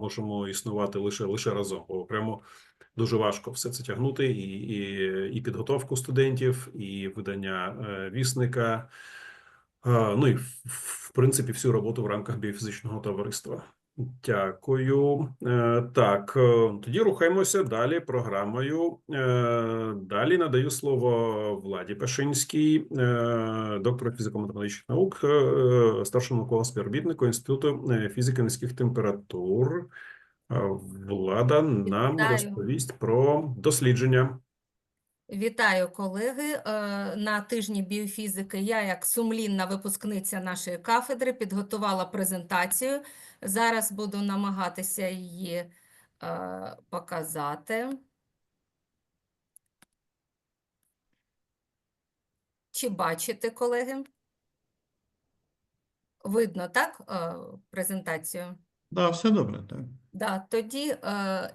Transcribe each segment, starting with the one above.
можемо існувати лише лише разом, бо прямо дуже важко все це тягнути, і, і, і підготовку студентів, і видання е, вісника. е, Ну і в, в принципі всю роботу в рамках біофізичного товариства. Дякую. Е, Так, е, тоді рухаємося далі програмою. Е, Далі надаю слово Владі Пашинській, доктору фізико-математичних наук, старшому науковому співробітнику Інституту фізики низьких температур. Влада нам Вітаю. розповість про дослідження. Вітаю, колеги. На тижні біофізики я, як сумлінна випускниця нашої кафедри, підготувала презентацію. Зараз буду намагатися її е, показати. Чи бачите, колеги? Видно, так, е, презентацію? Да, все добре, так. Да, тоді е,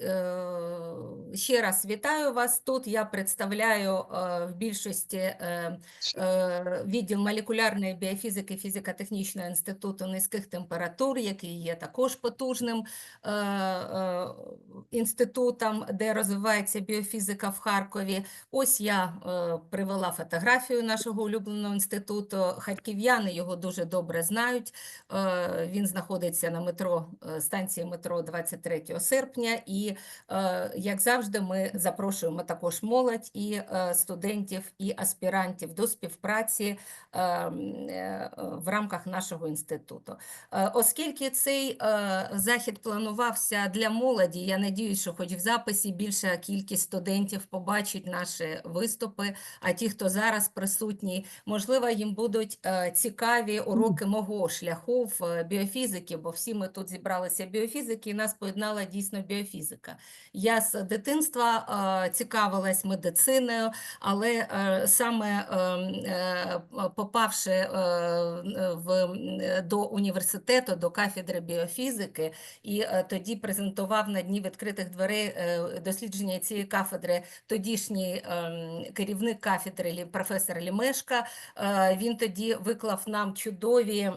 е, ще раз вітаю вас. Тут я представляю е, в більшості е, е, відділ молекулярної біофізики фізико-технічного інституту низьких температур, який є також потужним е, е, інститутом, де розвивається біофізика в Харкові. Ось я е, привела фотографію нашого улюбленого інституту. Харків'яни його дуже добре знають. Е, Він знаходиться на метро, е, станції метро 23 серпня. І, е, як завжди, ми запрошуємо також молодь і е, студентів, і аспірантів до співпраці е, в рамках нашого інституту. Оскільки цей захід планувався для молоді, я надіюсь, що хоч в записі більша кількість студентів побачить наші виступи, а ті, хто зараз присутні, можливо, їм будуть цікаві уроки мого шляху в біофізики, бо всі ми тут зібралися біофізики, і нас поєднала дійсно біофізика. Я з дитинства е, цікавилась медициною, але е, саме е, е, попавши в, до університету, до кафедри біофізики, і тоді презентував на дні відкритих дверей дослідження цієї кафедри тодішній ем, керівник кафедри професор Лімешка. Він тоді виклав нам чудові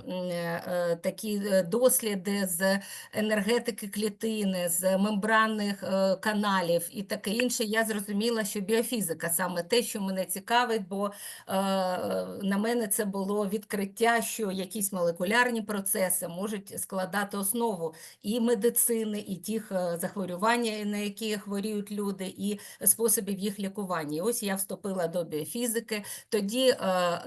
такі досліди з енергетики клітини, з мембранних е, каналів і таке інше. Я зрозуміла, що біофізика саме те, що мене цікавить, бо е, на мене це було відкриття, що якісь молекулярні процеси можуть складати основу і медицини, і тих е, захворювань, на які хворіють люди, і способів їх лікування. І ось я вступила до біофізики. Тоді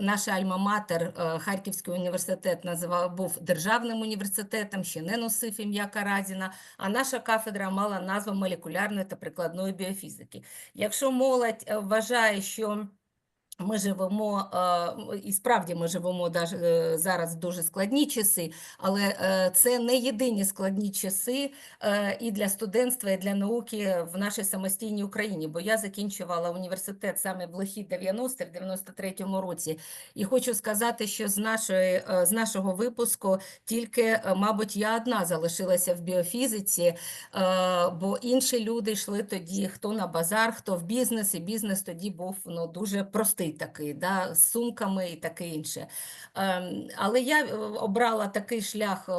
наша альма-матер, Харківський університет, називав був державним університетом, ще не носив ім'я Каразіна, а наша кафедра мала назву молекулярної та прикладної біофізики. Якщо молодь е, вважає, що ми живемо, е, і справді ми живемо е, зараз в дуже складні часи, але е, це не єдині складні часи і для студентства, і для науки в нашій самостійній Україні, бо я закінчувала університет саме в лихі 90 в 93-му році. І хочу сказати, що з, нашої, з нашого випуску тільки, мабуть, я одна залишилася в біофізиці, бо інші люди йшли тоді хто на базар, хто в бізнес, і бізнес тоді був ну, дуже простий такий, да, з сумками і таке інше. Ем, Але я е, обрала такий шлях е,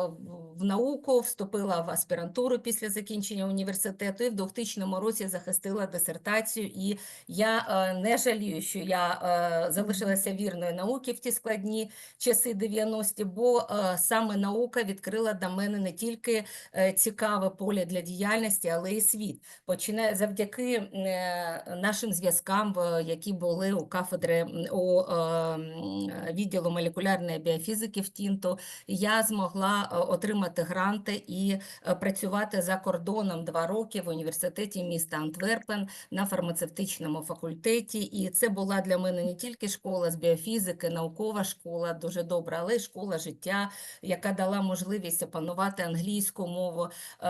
в- науку, вступила в аспірантуру після закінчення університету і в 2000 році захистила дисертацію. І я е, не жалію, що я залишилася вірною науки в ті складні часи 90-ті, бо саме наука відкрила до мене не тільки цікаве поле для діяльності, але і світ. Починає завдяки нашим зв'язкам, які були у кафедри у відділу молекулярної біофізики в Тінту, я змогла е, отримати гранти і е, працювати за кордоном два роки в університеті міста Антверпен на фармацевтичному факультеті. І це була для мене не тільки школа з біофізики, наукова школа, дуже добра, але й школа життя, яка дала можливість опанувати англійську мову, е,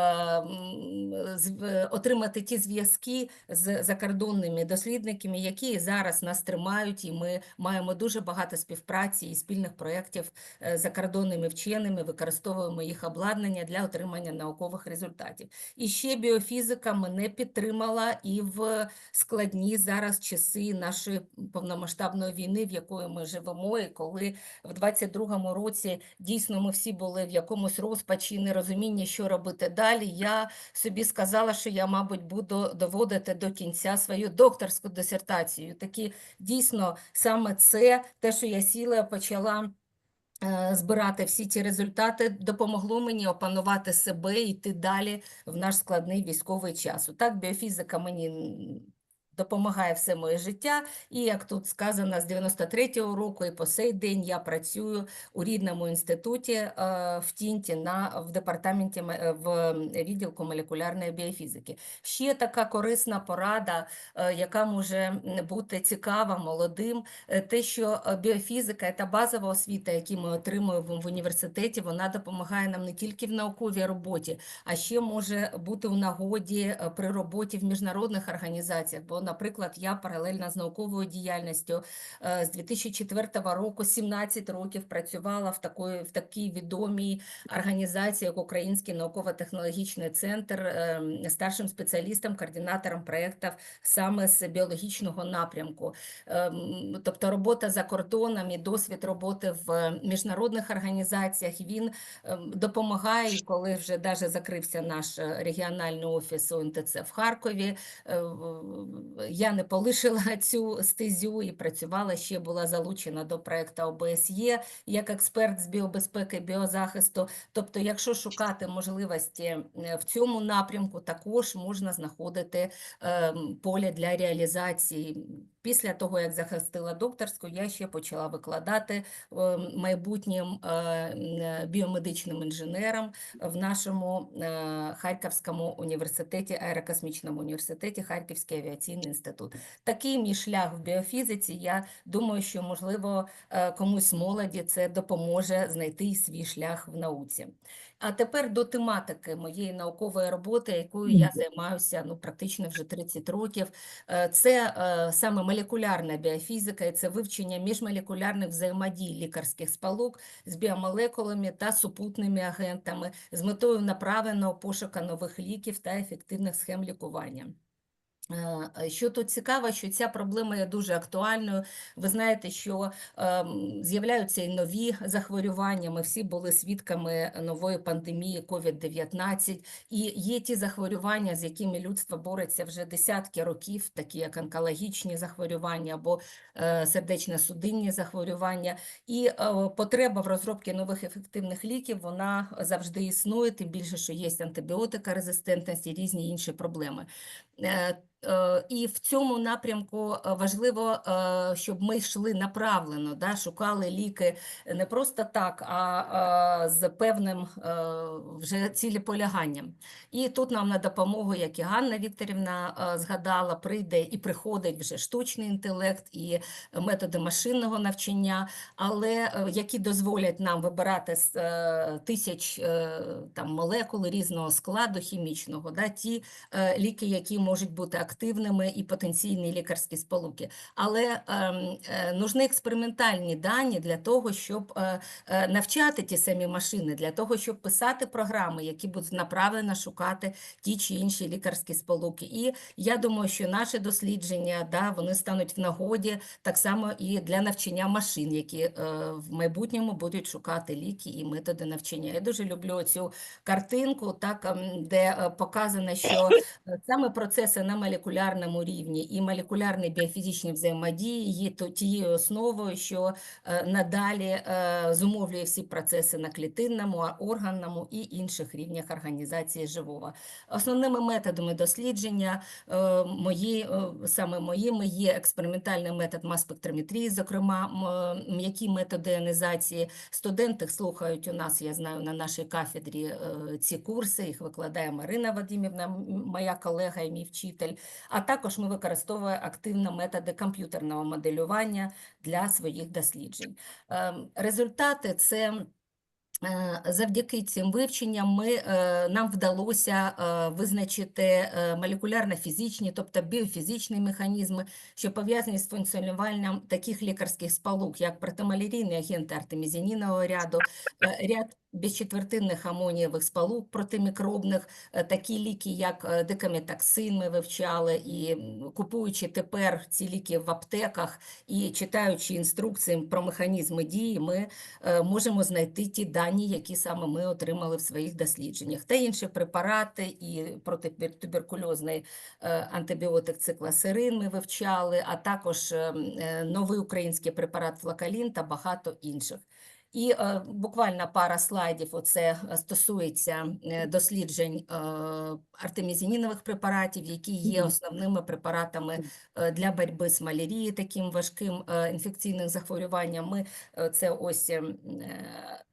е, отримати ті зв'язки з закордонними дослідниками, які зараз нас тримають мають, і ми маємо дуже багато співпраці і спільних проєктів е, з закордонними вченими, використовуємо їх обладнання для отримання наукових результатів. І ще біофізика мене підтримала і в складні зараз часи нашої повномасштабної війни, в якої ми живемо, і коли в 22-му році дійсно ми всі були в якомусь розпачі, нерозумінні, що робити далі. Я собі сказала, що я, мабуть, буду доводити до кінця свою докторську дисертацію. Такі дійсно саме це те, що я сіла, почала. е, Збирати всі ці результати допомогло мені опанувати себе і йти далі в наш складний військовий час. Так, біофізика мені допомагає все моє життя. І як тут сказано, з 93-го року і по сей день я працюю у рідному інституті е, в Тінті на в департаменті е, в відділку молекулярної біофізики. Ще така корисна порада, е, яка може бути цікава молодим. Те, що біофізика та базова освіта, яку ми отримуємо в університеті, вона допомагає нам не тільки в науковій роботі, а ще може бути у нагоді при роботі в міжнародних організаціях. Бо, наприклад, я паралельно з науковою діяльністю е, з 2004 року 17 років працювала в такої в такій відомій організації, як Український науково-технологічний центр, е, старшим спеціалістом, координатором проєктів саме з біологічного напрямку. Ем, Тобто робота за кордоном і досвід роботи в міжнародних організаціях він допомагає, коли вже даже закрився наш е, регіональний офіс УНТЦ в Харкові. Я не полишила цю стезю і працювала ще була залучена до проекту ОБСЄ як експерт з біобезпеки, біозахисту. Тобто, якщо шукати можливості е, в цьому напрямку, також можна знаходити ем, поле для реалізації. Після того, як захистила докторську, я ще почала викладати е, майбутнім е, е, біомедичним інженерам в нашому Харківському університеті, аерокосмічному університеті, Харківський авіаційний інститут. Такий мій шлях в біофізиці. Я думаю, що можливо комусь молоді це допоможе знайти свій шлях в науці. А тепер до тематики моєї наукової роботи, якою я займаюся ну, практично вже 30 років. Е, Це е, саме молекулярна біофізика, і це вивчення міжмолекулярних взаємодій лікарських спалук з біомолекулами та супутними агентами з метою направленого пошука нових ліків та ефективних схем лікування. Е, Що тут цікаво, що ця проблема є дуже актуальною. Ви знаєте, що ем, з'являються і нові захворювання. Ми всі були свідками нової пандемії COVID-19. І є ті захворювання, з якими людство бореться вже десятки років, такі як онкологічні захворювання або е, сердечно-судинні захворювання. І е, потреба в розробці нових ефективних ліків вона завжди існує, тим більше, що є антибіотикорезистентність і різні інші проблеми. Е, е, І в цьому напрямку е, важливо, е, щоб ми йшли направлено, да, шукали ліки не просто так, а е, з певним е, вже цілеполяганням. І тут нам на допомогу, як і Ганна Вікторівна е, згадала, прийде і приходить вже штучний інтелект і методи машинного навчання, але е, які дозволять нам вибирати з е, тисяч е, там молекул різного складу хімічного, да, ті е, ліки, які можуть бути активними і потенційні лікарські сполуки. Але ем, е, нужні експериментальні дані для того, щоб е, е, навчати ті самі машини, для того, щоб писати програми, які будуть направлено шукати ті чи інші лікарські сполуки. І я думаю, що наші дослідження да, вони стануть в нагоді так само і для навчання машин, які в майбутньому будуть шукати ліки і методи навчання. Я дуже люблю цю картинку, так, ем, де показано, що саме процеси на молекулярному рівні і молекулярні біофізичні взаємодії є тією основою, що е, надалі е, зумовлює всі процеси на клітинному, органному і інших рівнях організації живого. Основними методами дослідження е, мої, саме моїми є експериментальний метод мас-спектрометрії, зокрема м'які методи іонізації. Студенти слухають у нас, я знаю, на нашій кафедрі ці курси, їх викладає Марина Вадимівна, моя колега і мій вчитель. А також ми використовуємо активно методи комп'ютерного моделювання для своїх досліджень. Ем, Результати це Е, Завдяки цим вивченням ми, е, нам вдалося е, визначити молекулярно-фізичні, тобто біофізичні механізми, що пов'язані з функціонуванням таких лікарських сполук, як протималярійні агенти артемізінінового ряду, ряд безчетвертинних амонієвих сполук протимікробних, е, такі ліки, як е, ми вивчали, і купуючи тепер ці ліки в аптеках і читаючи інструкції про механізми дії, ми е, можемо знайти ті дані, які саме ми отримали в своїх дослідженнях. Та інші препарати і протитуберкульозний антибіотик цикласерин ми вивчали, а також е, м, е, новий український препарат флакалін та багато інших. І е, буквально пара слайдів оце е, стосується е, досліджень е, артемізінінових препаратів, які є основними препаратами е, для боротьби з малярією, таким важким е, інфекційним захворюванням. Ми е, це ось ем, е,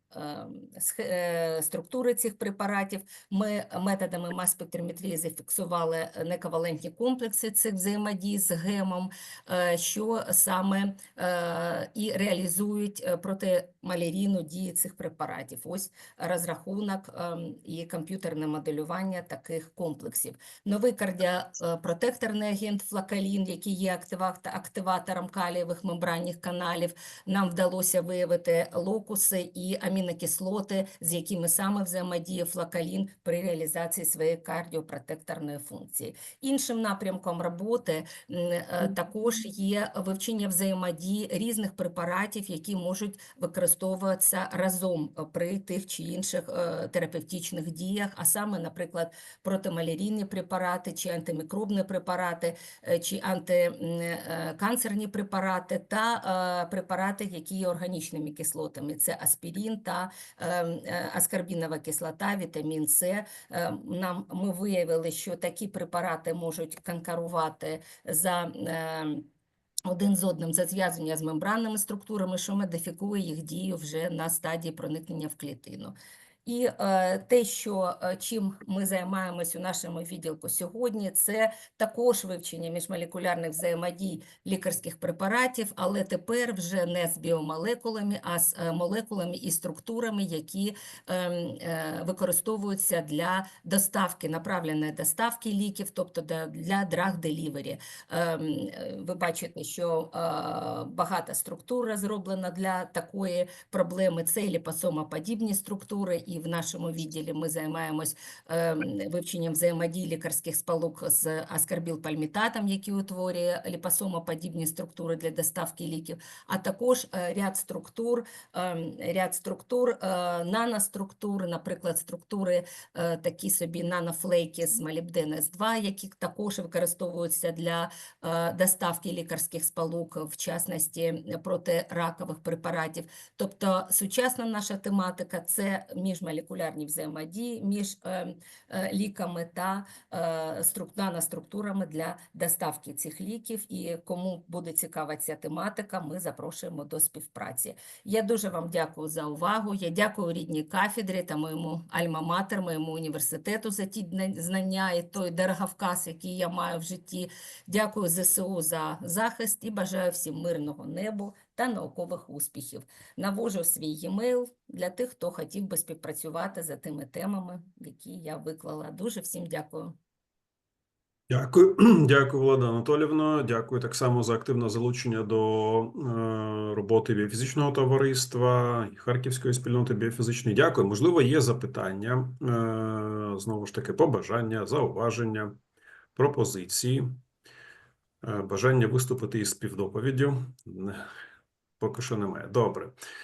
структури цих препаратів. Ми методами мас-спектрометрії зафіксували е, нековалентні комплекси цих взаємодій з гемом, е, що саме е, і реалізують е, протималярійну дію цих препаратів. Ось розрахунок ем, і комп'ютерне моделювання таких комплексів. Новий кардіопротекторний агент флакалін, який є активатором калієвих мембранних каналів, нам вдалося виявити локуси і амінокислоти, з якими саме взаємодіє флакалін при реалізації своєї кардіопротекторної функції. Іншим напрямком роботи е, також є вивчення взаємодії різних препаратів, які можуть використовуватися разом е, при тих чи інших е, терапевтичних діях, а саме, наприклад, протималярійні препарати чи антимікробні препарати, чи антиканцерні препарати та препарати, які є органічними кислотами. Це аспірин та е, е, аскорбінова кислота, вітамін С. Е, Нам ми виявили, що такі препарати можуть конкурувати за. е, один з одним за зв'язання з мембранними структурами, що модифікує їх дію вже на стадії проникнення в клітину. І е, те, що е, чим ми займаємось у нашому відділку сьогодні, це також вивчення міжмолекулярних взаємодій лікарських препаратів, але тепер вже не з біомолекулами, а з е, молекулами і структурами, які ем, використовуються для доставки, направленої доставки ліків, тобто для, drug delivery. Ем, Ви бачите, що багата структура зроблена для такої проблеми. Це ліпосомоподібні структури, і в нашому відділі ми займаємось вивченням взаємодії лікарських сполук з аскорбілпальмітатом, який утворює ліпосомоподібні структури для доставки ліків, а також е, ряд структур, ем, ряд структур, е, наноструктур, наприклад, структури е, такі собі нанофлейки з молібден С2, які також використовуються для доставки лікарських сполук, в частності протиракових препаратів. Тобто сучасна наша тематика – це міжмолекулярні взаємодії між е, ліками та струк- наноструктурами для доставки цих ліків. І кому буде цікава ця тематика, ми запрошуємо до співпраці. Я дуже вам дякую за увагу. Я дякую рідній кафедрі та моєму альма-матер, моєму університету за ті знання і той дороговказ, який я маю в житті. Дякую ЗСУ за захист і бажаю всім мирного небу та наукових успіхів. Навожу свій e-mail для тих, хто хотів би співпрацювати за тими темами, які я виклала. Дуже всім дякую. Дякую, дякую, Влада Анатолівна. Дякую так само за активне залучення до е, роботи біофізичного товариства і Харківської спільноти біофізичної. Дякую. Можливо, є запитання, е, знову ж таки, побажання, зауваження, пропозиції, е, бажання виступити із співдоповіддю. Поки що немає. Добре.